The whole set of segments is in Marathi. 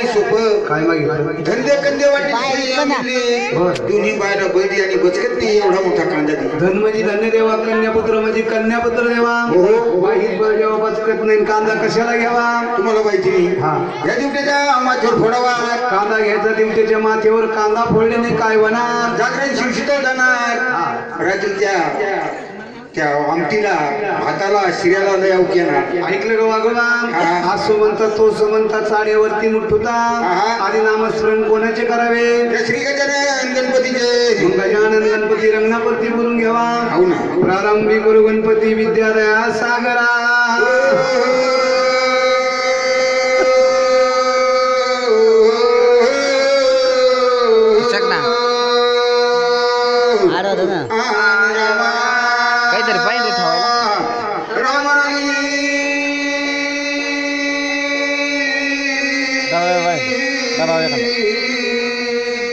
आणि सोपं काय मागितलं धंदे कंदे वाटले. दोन्ही बायला बैरी आणि बचकत नाही एवढा मोठा कांदा धन म्हणजे धन्य देवा कन्यापुत्र म्हणजे कन्यापुत्र देवा. हो. बळ देवा बचकत नाही कांदा कशाला घ्यावा? तुम्हाला माहिती नाही. हा. या दिवट्याच्या माथ्यावर फोडावा. कांदा घ्यायचा दिवट्याच्या माथेवर कांदा फोडल्याने काय होणार? जागरण शिवशीतल जाणार रात्री त्या आमटीला भाताला शिऱ्याला लय येणार ऐकलं का वागोबा हा. सुमंत तो सुमंत चाड्यावरती मुठुता. हा. आधी नामस्मरण कोणाचे करावे? श्री गजानन गणपतीचे गजानन गणपती रंगनापती बोलून घ्यावा. हो ना. प्रारंभी गुरु गणपती विद्यालया सागरा.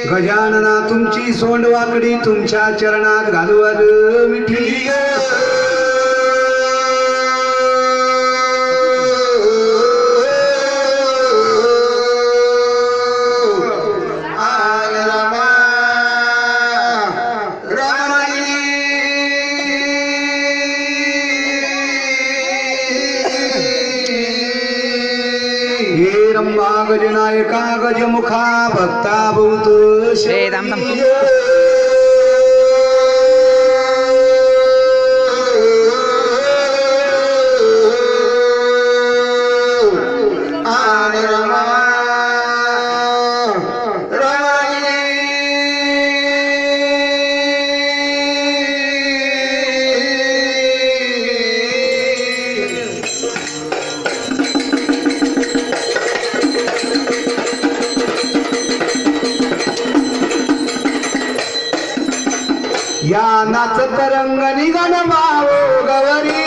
गजानना तुमची सोंड वाकडी तुमच्या चरणात घालवल मिठी. रंबा गजनायका गजमुखा भक्ता भूत ए, abogado Darío.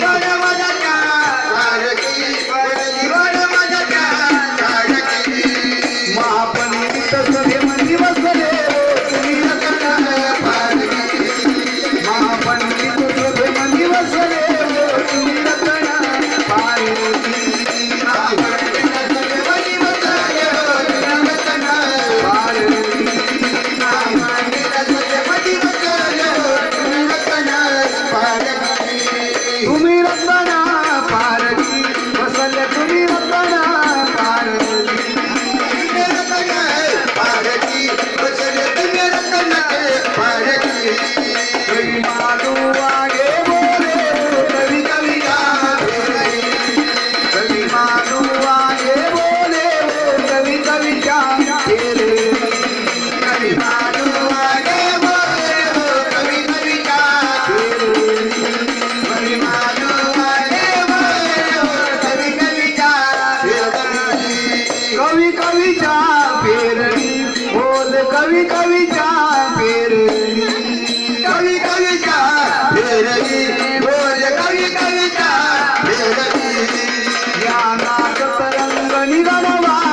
Bhagavati फेरवी बोल या नाच तरंग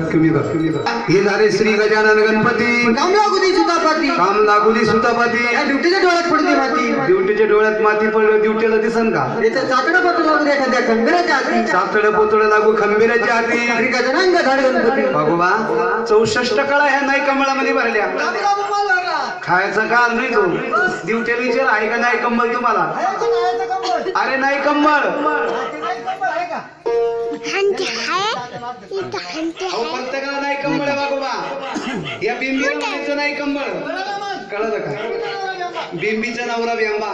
कर कमी कर हे झाले श्री गजानन गणपती. काम लागू दे सुतापाती काम लागुली सुतापती या ड्युटीच्या डोळ्यात पडते माती. ड्युटीच्या डोळ्यात माती पडलं ड्युटीला दिसन का? याचं चातडं पत्र लागू एखाद्या खंबीराच्या हाती सातड पोतड लागू खंबीराच्या हाती आणि गजानंग झाड गणपती. भगवा चौसष्ट कळा ह्या नाही कमळामध्ये भरल्या. खायचा काल नाही तो. ड्युटीला विचार आहे का नाही कंबळ तुम्हाला? अरे नाही कंबळ हंती आहे इथं हंती अहो आहे प्रत्येकाला नाही कंबळ आहे बाबा या बिंबीला म्हणायचं नाही कंबळ. कळलं का? बिंबीचा नवरा बिंबा.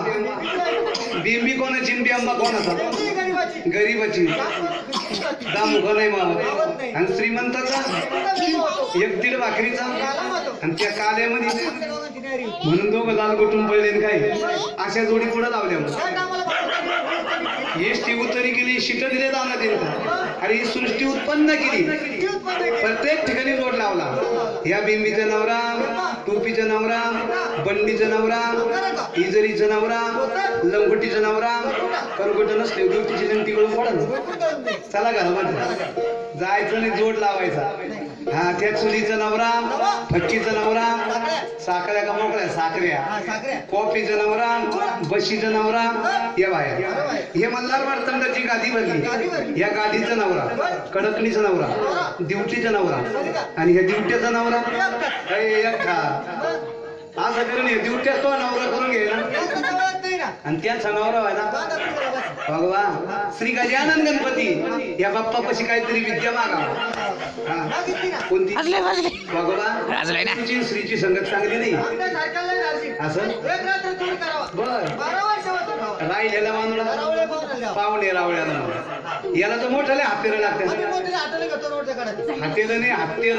बिंबी कोणाची आणि बिंबा कोणाचा? गरीबाची. दामुख नाही मावत आणि श्रीमंताचा? एक दीड भाकरीचा. आणि त्या काल्यामध्ये. म्हणून दोघं लाल गुटून पडले आणि काय? अशा जोडी पुढे लावल्या मग. एसटी उतरी केली शिट दिले दाना दिले. आणि ही सृष्टी उत्पन्न केली. प्रत्येक ठिकाणी जोड लावला. या बिंबीचा नवरा टोपीचा नवरा बंडीचा नवरा इजरीचा नवरा लंगोटीचा नवरा करगोट नसले ड्युटीची लंगटी करून पडल चला घरामध्ये. जायचं नाही जोड लावायचा. हा त्या चुलीचा नवरा फटकीचा नवरा साखऱ्या. का मोकळ्या? साखऱ्या. कॉफीचा नवरा बशीचा नवरा या बाया हे मल्हार मार्तंडाची गादी भरली. या गादीचा नवरा कडकणीचा नवरा ड्युटीचा नवरा. आणि ह्या ड्युट्याचा नवरा? अरे असं करून हे ड्युट्या तो नवरा करून घे ना. आणि त्याचा नवरा ना. भगवा श्री गजानन गणपती या बाप्पापाशी काहीतरी विद्या मागा. कोणती? वाजले भगवा वाजलंय ना. तुमची श्रीची संगत चांगली नाही? असं? बर. राहिलेला मानुला पाहुणे रावळ्याला याला तर मोठाले हातेर लागतात हातेर नाही हातेर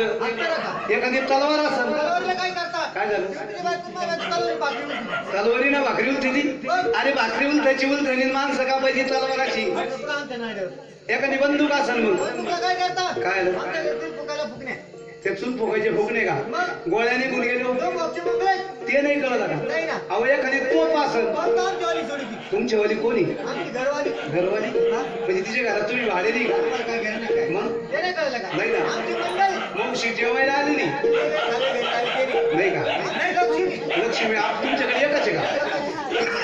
एखादी तलवार असेल. काय झालं? तलवारी ना भाकरी उलती ती अरे भाकरी उलतायची उलतानी माणसं का पाहिजे तलवाराची? एखादी बंदूक असेल मग. काय झालं? ते चूल फुकायचे फुकणे का? गोळ्याने गुण गेलो. ते नाही कळत का? अहो एखादी तोप असेल तुमच्या वाली कोणी? घरवाली. म्हणजे तिच्या घरात तुम्ही भाडे नाही का? मग? नाही ना. मग शी जेवायला आली नाही. नाही का? लक्ष्मी. आप तुमच्याकडे एकच आहे का?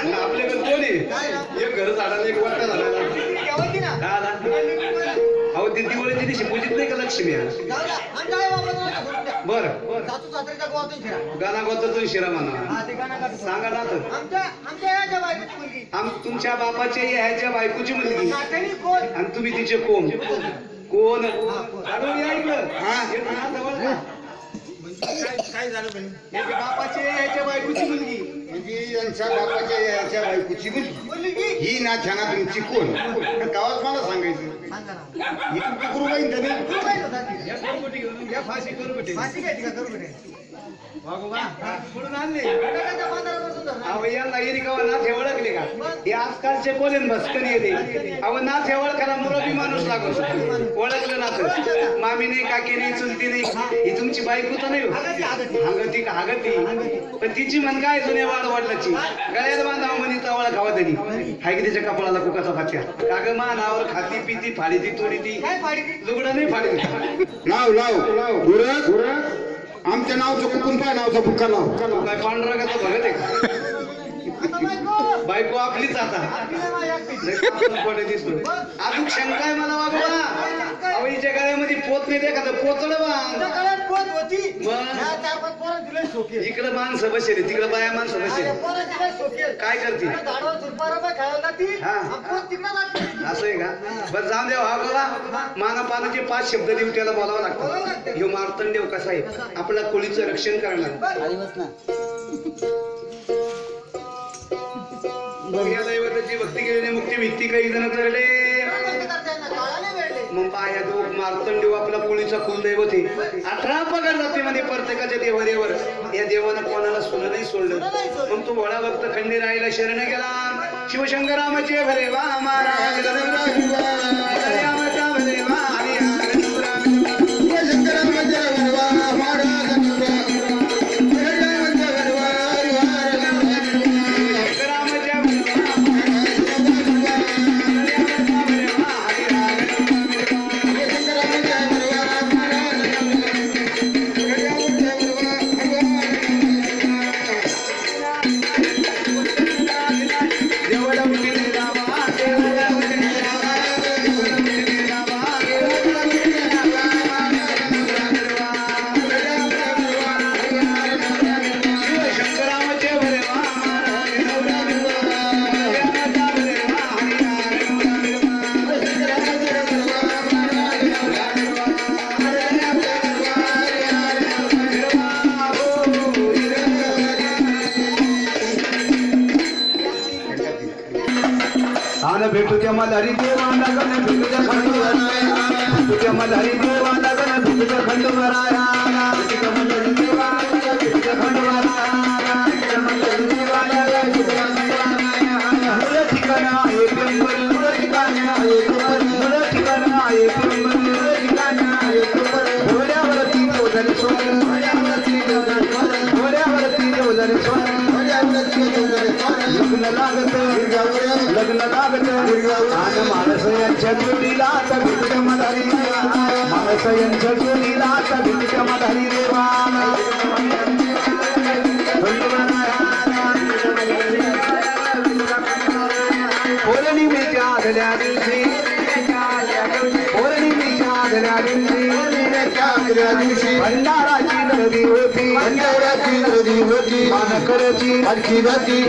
मग आपल्याकडे कोण? आहे एक घर झाडाला एक वाटा झाडाला. हा ना अहो ते दिवाळीच्या दिवशी पूजित नाही का लक्ष्मी बर गाणा गोतातून शिरा म्हणा. सांगा ना तर आम तुमच्या बापाच्या ह्याच्या बायकोची मुलगी. आणि तुम्ही तिचे कोण? कोण? अरे या इकडं. हे. ना जवळ याच्या बायकोची मुलगी. म्हणजे यांच्या बापाच्या याच्या बायकोची मुलगी. ही ना छाना तुमची कोण? गावात मला सांगायचं. गुरुबाई या फाशी करू भगवा कुठून आणले. अहो यांना येरी कवा नाथ हे ओळखले का? हे आजकालचे बोलेन भस्कन येते? अहो नाथ हे ओळखायला मुरबी माणूस लागो ओळखलं नाथ. मामी नाही काकी नाही चुलती नाही ही तुमची बायको तर नाही हो. हागती का हागती? पण तिची मन काय जुन्या वाढ वाढलाची गळ्यात बांधावं म्हणी तवळा खावा तरी हाय की त्याच्या कपाळाला कुकाचा फाच्या काग मानावर खाती पिती फाडी ती. तोडी ती लुगडं नाही फाडी लाव लाव. गुरक आमच्या नावचं कुकून काय नावचा फुक्का लाव. काय पांढरा का बघत आहे का बायको आपलीच आता. अजून शंका आहे मला वागवा. हिच्या गळ्यामध्ये पोत नाही एखादं. बांध. इकडे माणसं बसेल तिकडे बाया माणसं बसेल. काय करते? असं आहे का? बरं जाऊन द्या वागवा माना पानाचे पाच शब्द देऊ त्याला बोलावं लागतं. ह्यो मार्तंडेव कसा आहे? आपल्या खोलीचं रक्षण करणार या दैवताची भक्ती केल्याने मुक्ती भीती काही जण करले मग पाया तो मार्तंडेव आपला पोळीचा कुलदैवत आहे अठरा पगार जाते मध्ये प्रत्येकाच्या देवरेवर या देवानं कोणाला सोनं नाही सोडलं मग तो भोळा भक्त खंडी राहिला शरण गेला शिवशंकरामाचे भरे वा महाराज आन भेटू त्या मधारी देवाला गण भेटू त्या खंडोबराया भेटू त्या मधारी देवाला गण भेटू त्या खंडोबराया भेटू त्या मधारी लग्न लागत आणि माणस यांच्या जोडीला आता भेटूच्या मधारी माणस यांच्या जोडीला आता भेटूच्या मधारी देवा पौर्णिमेच्या आदल्या दिवशी पौर्णिमेच्या आदल्या दिवशी भंडाराची नदी होती मानकरची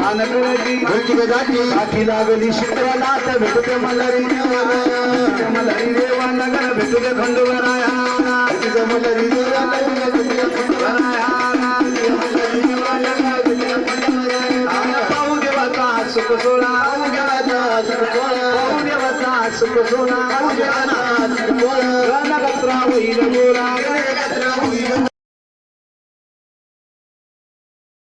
मानकरची काठी लागली शिकवाला तर भेटते लागली देवा मलारी देवा नगर भेटते खंडोबराया. मलारी देवा पाहू देवाचा सुख सोळा पाहू देवाचा सुख सोळा पाहू देवाचा सुख सोळा पाहू देवाचा सुख गोरा.